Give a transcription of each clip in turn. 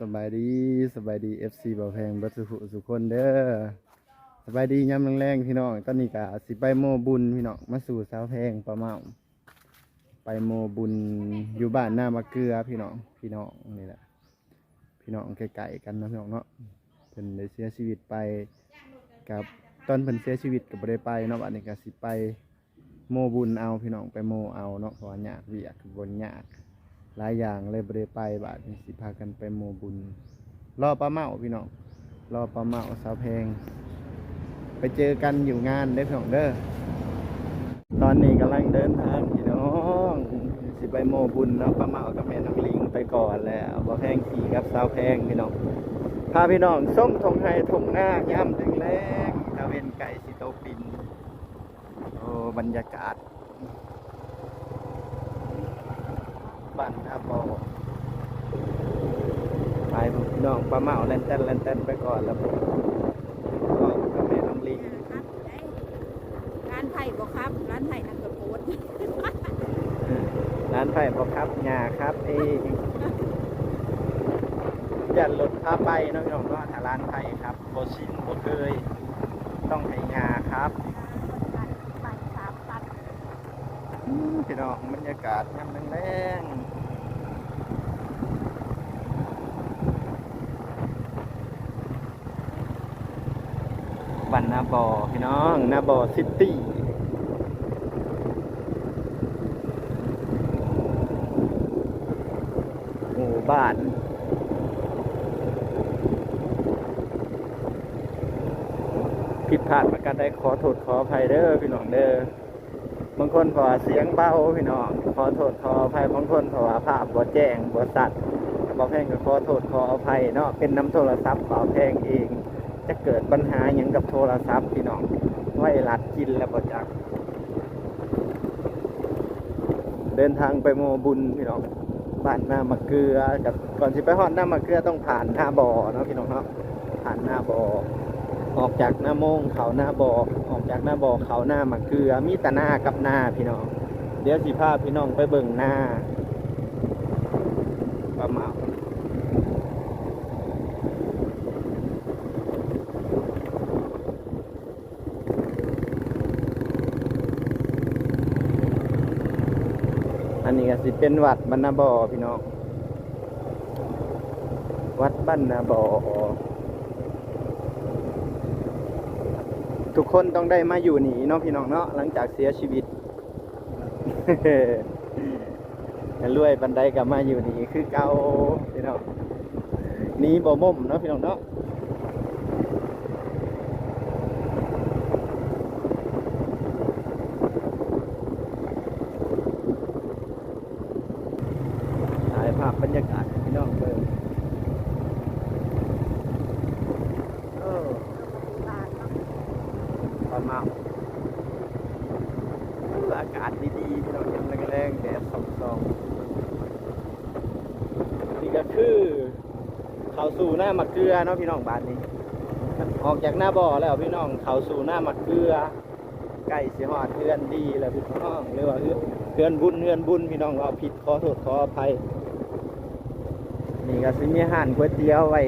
สบายดีสบายดี FC บ่าวแพงบัสุขุสุคนเด้อสบายดียามแรงๆพี่น้องตอนนี้ก็สิไปโมบุญพี่น้องมาสู่สาวแพงประเมาไปโมบุญอยู่บ้านหน้ามะเกลือพี่น้องพี่น้องนี่แหละพี่น้องไกลๆกันนะพี่น้องเนาะเพิ่นได้เสียชีวิตไปกับตอนเพิ่นเสียชีวิตก็บ่ได้ไปเนาะบัดนี้ก็สิไปโมบุญเอาพี่น้องไปโมเอาเนาะเพราะว่ายากเวียกบ่ยาก หลายอย่างเลยบริไปบาทนี้สิพากันไปโมบุญ รอปลาเมาพี่น้องรอปลาเมาสาวแพง ไปเจอกันอยู่งานเด้พี่น้องเด้อตอนนี้กำลังเดินทางพี่น้องสิไปโมบุญเนาะปลาเมากับแม่น้องลิงไปก่อนแล้วบ่แพงขี่กับสาวแพงพี่น้องพาพี่น้องส้มทงไฮทงหน้าย่ำถึงแรงตะเวนไก่สิโตปินโอ้บรรยากาศ บ้านอาปอไปพี่น้องปลาเมาแลนเต้นแลนเต้นไปก่อนแล้วผมก็กับแม่น้องลิงร้านไผ่บ่ครับ ร้านไผ่นังกระโพดร้านไผ่บอครับงาครับเองยันรถพาไปน้องน้องก็ถ้าร้านไผ่ครับโบชินโบเคย ต้องให้งาครับ ไผ่สามตัน อืม พี่น้องบรรยากาศยามแรงบันนาบอพี่น้องนาบอซิตี้หมู่บ้านผิดพลาดประการใดขอโทษขออภัยเด้อพี่น้องเด้อ บางคนเพราะว่าเสียงเบาพี่น้องขอโทษขออภัยบางคนเพราภาพบ่แจ้งบ่สัตว์บ่แพงก็ขอโทษขออภัยเนาะเป็นน้ำโทรศัพท์เป่าแพงเอง จะเกิดปัญหาหยังกับโทรศัพท์พี่น้องไวรัสกินแล้วบ่จักเดินทางไปโมบุญพี่น้องบ้านหน้ามะเกลือกับก่อนสิไปฮอดหน้ามะเกลือต้องผ่านหน้าบ่อเนาะพี่น้องเนาะผ่านหน้าบ่อ ออกจากหน้าโมงเขาหน้าบ่อออกจากหน้าบ่อเขาหน้ามะเกลือมีต่หน้ากับหน้าพี่น้องเดี๋ยวสิพาพี่น้องไปเบิ่งหน้าปลาเมาอันนี้ก็สิเป็นวัดบรรณบ่อพี่น้องวัดบรรณบ่อ ทุกคนต้องได้มาอยู่หนีเนาะพี่น้องเนาะหลังจากเสียชีวิตรวยบันไดกลับมาอยู่หนีคือเก่าพี่น้องหนี่บ่ม่มเนาะพี่น้องเนาะถ่ายภาพบรรยากาศให้พี่น้องเบิ่งเออ บาทเนาะ ต อนมาอากาศดีๆพี่น้องยังแรงๆแดดส่องๆนี่ก็คือเขาสู่หน้ามะเกลือเนาะพี่น้องบ้านนี้ ออกจากหน้าบ่อแล้วพี่น้องเขาสู่หน้ามะเกลือใกล้สิฮอดเพื่อนดีแล้วพี่น้องหรือว่าเพื่อนบุญเพื่อนบุญพี่น้องเราผิดขอโทษขออภัยนี่ก็สิมีอาหารก๋วยเตี๋ยวไว้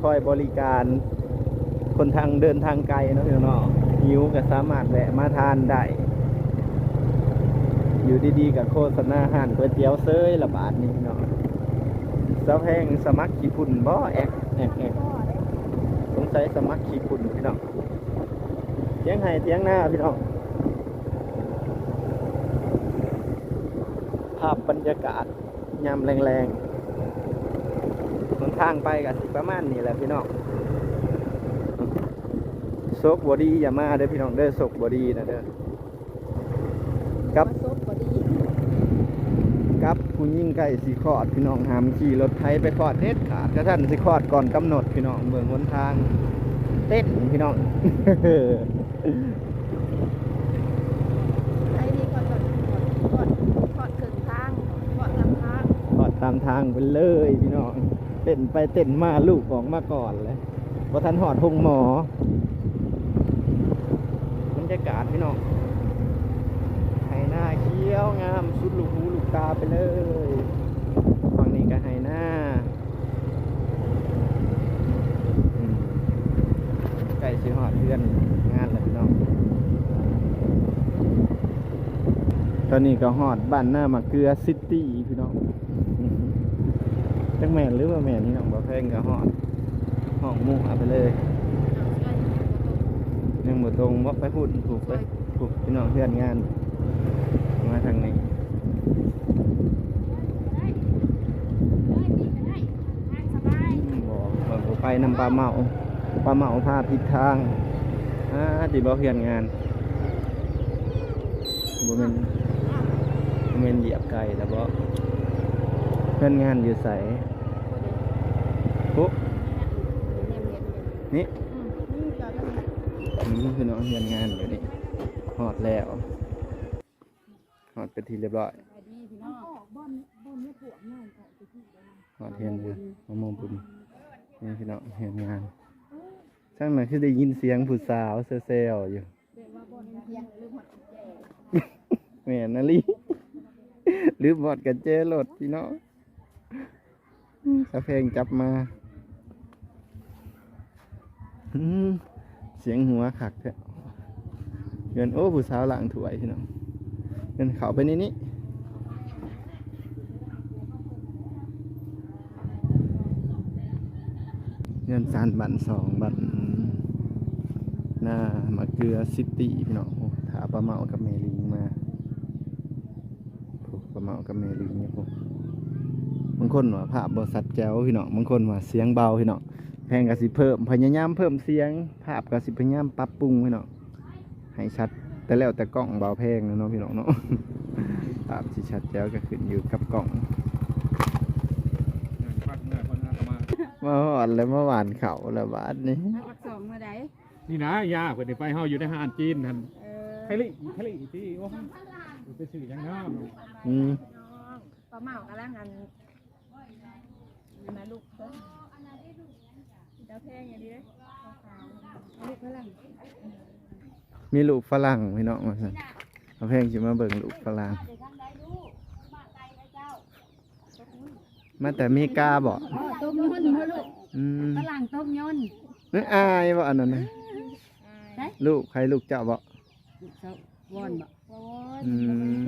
คอยบริการคนทางเดินทางไกลเนาะพี่น้อง หิวก็สามารถแวะมาทานได้ อยู่ดีๆกับโฆษณาอาหารก๋วยเตี๋ยวเซยละบาทนี่เนาะสะแพงสมัครขี่พุ่นบ่แอกแอกแอกสงสัยสมัครขี่พุ่นพี่น้องเทียงไห้เทียงหน้าพี่น้องภาพบรรยากาศยามแรงๆหนทางไปกับสิประมาณนี้แหละพี่น้อง ซกบอดี้อย่ามาเด้อพี่น้องเด้อโซกบอดี้นะเด้อครับมาซบก็ดีกับผู้ยิ่งไก่สีคอดพี่น้องหามขี่รถไถไปคอดเด็ดขาดถ้าท่านสิคอดก่อนกำหนดพี่น้องเมืองหนทาง เต้นพี่น้องไอ้นี่ก็ก่อนก่อนก่อนครึ่งทางก่อนลำทางคอดตามทางไปเลยพี่น้องเต้นไปเต้นมาลูกออกมาก่อนเลยพอท่านหอดหงหมอบ รยากาศพี่น้องไฮหน้าเขี้ยวงามสุดลูกหูลูกตาไปเลยฝั่งนี้ก็ไฮหน้าไก่ชิฮอดเพื่อนงานเลยพี่น้อง ตอนนี้ก็ฮอดบ้านหน้ามาเกลือซิตี้พี่น้องจังแม่นหรือว่าแม่นนี่น้องบ่แพงก็ฮอดห้องมุกเอาไปเลย ยังบ่ตรงบ่ไปพูดถูกไปถูกพี่น้องเพื่อนงาน มาทางนี้บอกบอกไปนำปลาเมาปลาเมาพาผิดทางอ่าติบ่เพื่อนงานบ่แม่นบ่แม่นเหยียบไก่แล้วบ่เพื่อนงานอยู่ไสปุ๊นี่ อืมพี่น้องเพื่อนงานอยู่นี่ฮอดแล้วฮอดเป็นทีเรียบร้อยหอดเทียนเลยมะม่วงบุญนี่พี่น้องเห็นงานช่างหน่อยคือได้ยินเสียงผู้สาวเซลๆอยู่แม่นาลีลืมบอดกันเจรถพี่น้องสะเพลงจับมา อืม เสียงหัวขักเงินโอ้ผู้สาวหลังถวยพี่น้องเงินเขาไปนี่นี่เงินซานบันสองบันหน้ามะเกลือซิตี้พี่น้องโอ้ถาปลาเมากับเมลิงมาปลาเมากับเมลิงเนี่ยพวกบางคนว่าภาพบสัดแจ๋วพี่น้องบางคนว่าเสียงเบาพี่น้อง พงกสิเพิ่มพยายามเพิ่มเสียง ภาพกสิพยายามปรับปรุงพี่น้องให้ชัด แต่แล้วแต่กล้องเบาแพงนะเนาะพี่น้องเนาะภาพสิชัดแจ๋วก็ขึ้นอยู่กับกล้องพักเมื่อคนหน้าเข้ามามาหอดแล้วมาหวานเขาแล้วบาดนี้นักปักสองมาได้นี่นะยาเพิ่นได้ไปเฮาอยู่ในห้านจีนท่านเอไคลิไคลิที่โอ้ไปซื้อหยังน้ำอืมปลาเมากำลังอันมาลูกเพิ่น เจ้าแพงอย่างนี้เลยลูกเพิ่นล่ะมีลูกฝรั่งพี่น้องมาสั่นเอาเพลงจะมาเบิ่งลูกฝรั่งมาแต่อเมีกาบอกต้มยนต์มาลูกอืมฝรั่งต้มยนต์นึกอายบ่อันนั้นนะใช่ลูกใครลูกเจ้าบ่วอนบ่วอนอืม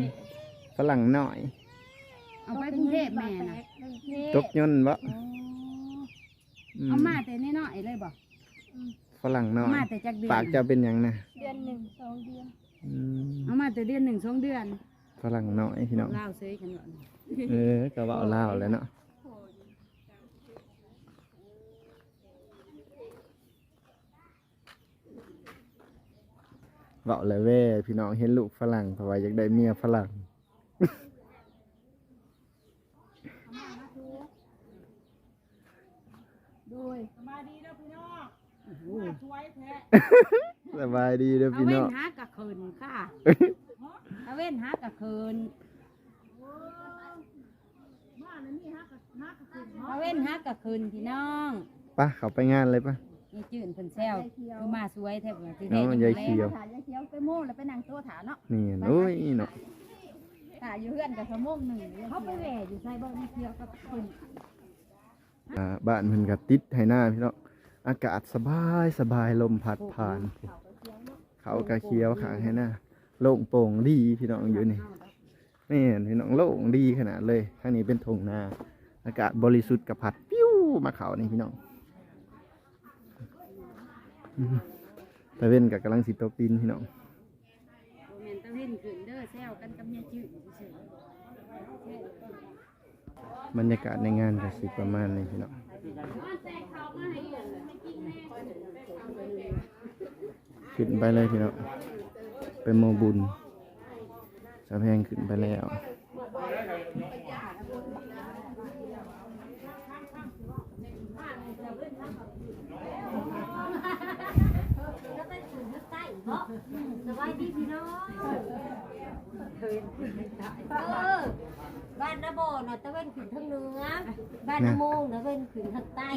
ฝรั่งหน่อย เอาไปกรุงเทพแม่น่ะตกยนต์บ่ อืเอามาแต่น้อยๆเลยบ่ฝรั่งหน่อเอาย มาแต่จักเดือนปากเจ้าเป็นหยังนะเดือนหนึ่งสองเดือนอืมเอามาแต่เดือนหนึ่งสองเดือนฝรั่งหน่อยพี่น้องลาวซื้อกันก่อนเออก็เว่าเอาลาวแหล้วเนาะเว้าเลยเว้ยพี่น้องเห็นลูกฝรั่งเพราะว่าอยากได้เมียฝรั่ง โดยสบายดีเด้อพี่เอาน้เว้อนงหากะคืนค่ะเอาเว้นหากะคืนเอาเว้นหากะคืนพี่น้องปะเขาไปงานเลยปะนี่จื่นเพิ่นแซวคือมาสวยแทบว่าสิเนาะยายเขียวถ่ายยายเขียวไปโม่แล้วไปนั่งโต๊ะถาเนาะนี่โอ้ยเนาะถ่ายอยู่เพื่อนกับชั่วโมงหนึ่งเขาไปแหว่อยู่ใส่บ่มีเขียวกับเพิ่นอ่า บ้านเพิ่นก็ติดให้หน้าพี่น้องอากาศสบายสบายลมพัดผ่าน เขากระเคียวขางให้หน้าโล่งโปร่งดีพี่น้องอยู่นี่นี่เห็นพี่น้องโล่งดีขนาดเลยข้างนี้เป็นทงนา อากาศบริสุทธิ์กับพัดปิ้วมาเขานี่พี่น้องอืมตะเว้นกับกำลังสิตกดินพี่น้องบ่แม่นตะเว้นขึ้นเด้อแซวกันกับเมียจื่นซื่อ บรรยากาศในงานก็สิประมาณนี้พี่น้องขึ้นไปเลยพี่น้องเป็นโมบุญสะแพงขึ้นไปแล้วสบายดีพี่น้องเออ บ้านนาโบน่ะตะเวนขึ้นทางเหนือบ้านนาโมงน่ะเว้นขึ้นทางใต้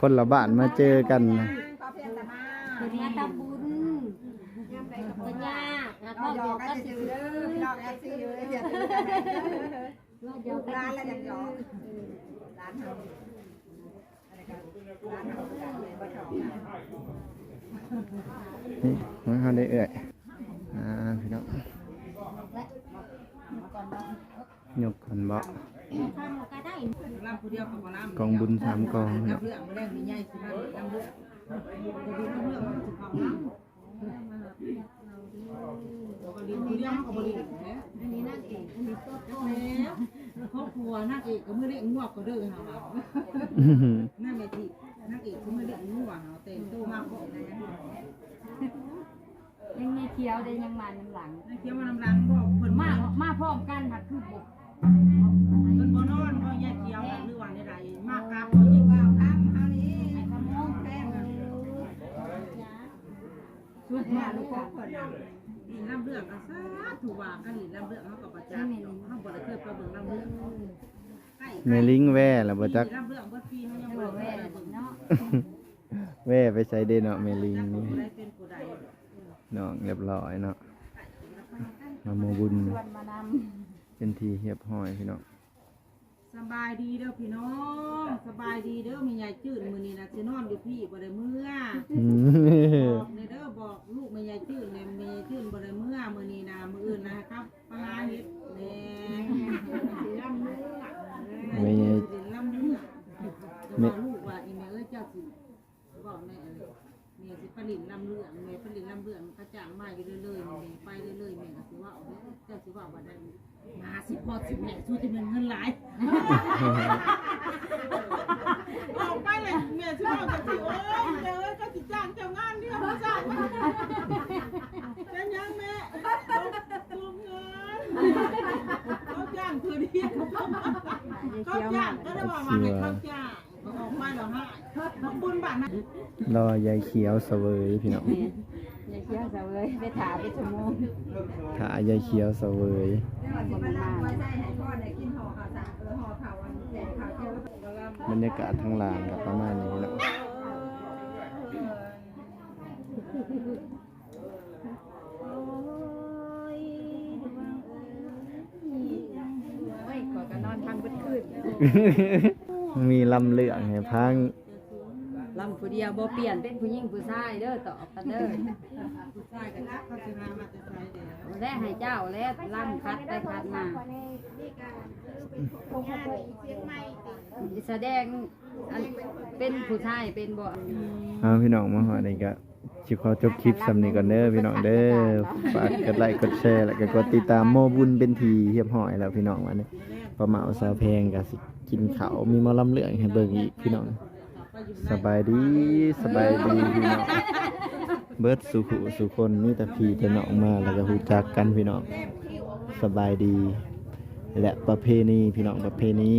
คนละบ้านมาเจอกันนะคือมาทำบุญปัญญาหากพ่อบอกก็สิซื้อว่าเดียวกันสิซื้อนี่มาเฮาได้เอื้อยอ่าพี่น้องยกคนบ่ทำก็ได้ลำผู้เดียวกับลำกองบุญสามกองพี่น้องลำเรื่องไม่ได้มีใหญ่สิมันลำเรื่องจะดูลำเรื่องมันจะเขาลำบริผู้เดียวมันกับบริแล้วอันนี้นั่นเองอันนี้ตัวโตแล้วครอบครัวนักเอกก็มือเรียกงวกก็เด้อหาว่าอื้อหือนั่นแม่ที่นักเอกก็มือเรียกงวกเฮาแต่งตัวมากบ่นะยังไงเคี้ยวได้ยังมาน้ำหลังนักเที่ยวมาลำลังบ่เพิ่นมามามาพร้อมกันค่ะคือบุก เพิ่นบ่นอนบ่แยกเที่ยวหรือว่าใดๆมากกราบบ่ยิงว่าคำเฮานี่ไอ้คำมองแป้งชุดมาลูกคนนี่ลำเรื่อก็สาธุว่ากันนี่ลำเรื่องเฮาก็ประจักษ์เฮาบ่ได้เคยไปเบิงลำเรื่องใกล้แม่ลิงแว่แล้วบ่จักลำเรื่องเบิดปีเฮายังบ่อได้แม่ไปเบิ่งนาะแว่ไปใส่เด้เนาะแม่ลิงจักนี่ผู้ใดเป็นผู้ใดน้องเรียบร้อยเนาะมาโมบุญ เป็นทีเรียบร้อยพี่น้องสบายดีเด้อพี่น้องสบายดีเด้อมียายจืดมื้อนี้นะสินอนอยู่พี่บ่ได้เมื่ออืมบอกในเด้อบอกลูกแม่ยายจืดแม่แม่ยายจืดบ่ได้เมื่อมื้อนี้นะมื้ออื่นนะครับปหาเฮ็ดแหน่สิลำเลือดแม่ยาย สิลำเลือดบอกลูกว่าอีแม่เอ้ยเจ้าสิบอกแม่เอ้ยแม่สิ ผลิตลำเลือดแม่ผลิตลำเลือดมันก็จ้างมาอยู่เรื่อยๆแม่ไปเรื่อยๆแม่ก็สิว่าเอาเด้อเจ้าสิว่าบ่ได้มาสิพอสิแม่สู้จะเป็นเงินหลายออกไปเลยเมียชื่อว่าสิโอ้ยเดี๋ยวก็สิจ้างเจ้างานเดียวมาจ้างเป็นยังแม่ตูมเงินเขาจ้างคือเดียวเขาจ้างก็ได้ว่ามาให้เขาจ้าง ออกไปแล้วฮะน้องบุญบ้านนะรอยายเขียวเสวยพี่น้องอย่าเคี้ยวเสาเลยไปถามไปชั่วโมงขายายเขียวเสวยบ่มาบรรยากาศทั้งลานกับประมาณนี้แหละเฮ้ยขอกันนอนทางเบิดคืน มีลำเลืองให้พังลำผู้เดียวบ่เปลี่ยนเป็นผู้หญิงผู้ชายเด้อตอบกันเด้อผู้ชายกันนะเขาจะมามาจะใช้เดี๋ยวและให้เจ้าและลำคัดไปคัดมาแสดงอันเป็นผู้ชายเป็นบ่เอาพี่น้องมาหอนี่ก็สิขอจบคลิปสำนี้ก่อนเด้อพี่น้องเด้อฝากกดไลค์กดแชร์แล้วก็กดติดตามโมบุญเป็นทีเรียบร้อยแล้วพี่น้องวันนี้ ประมาสาวแพงก็สิกินเขามีมอลำเลืองให้เบิ่งอีกพี่น้องสบายดีสบายดีพี่น้องเบิร์ดสุขุสุคนนี่แต่พี่แต่น้องมาแล้วก็หูจักกันพี่น้องสบายดี และประเพณีพี่น้องประเพณี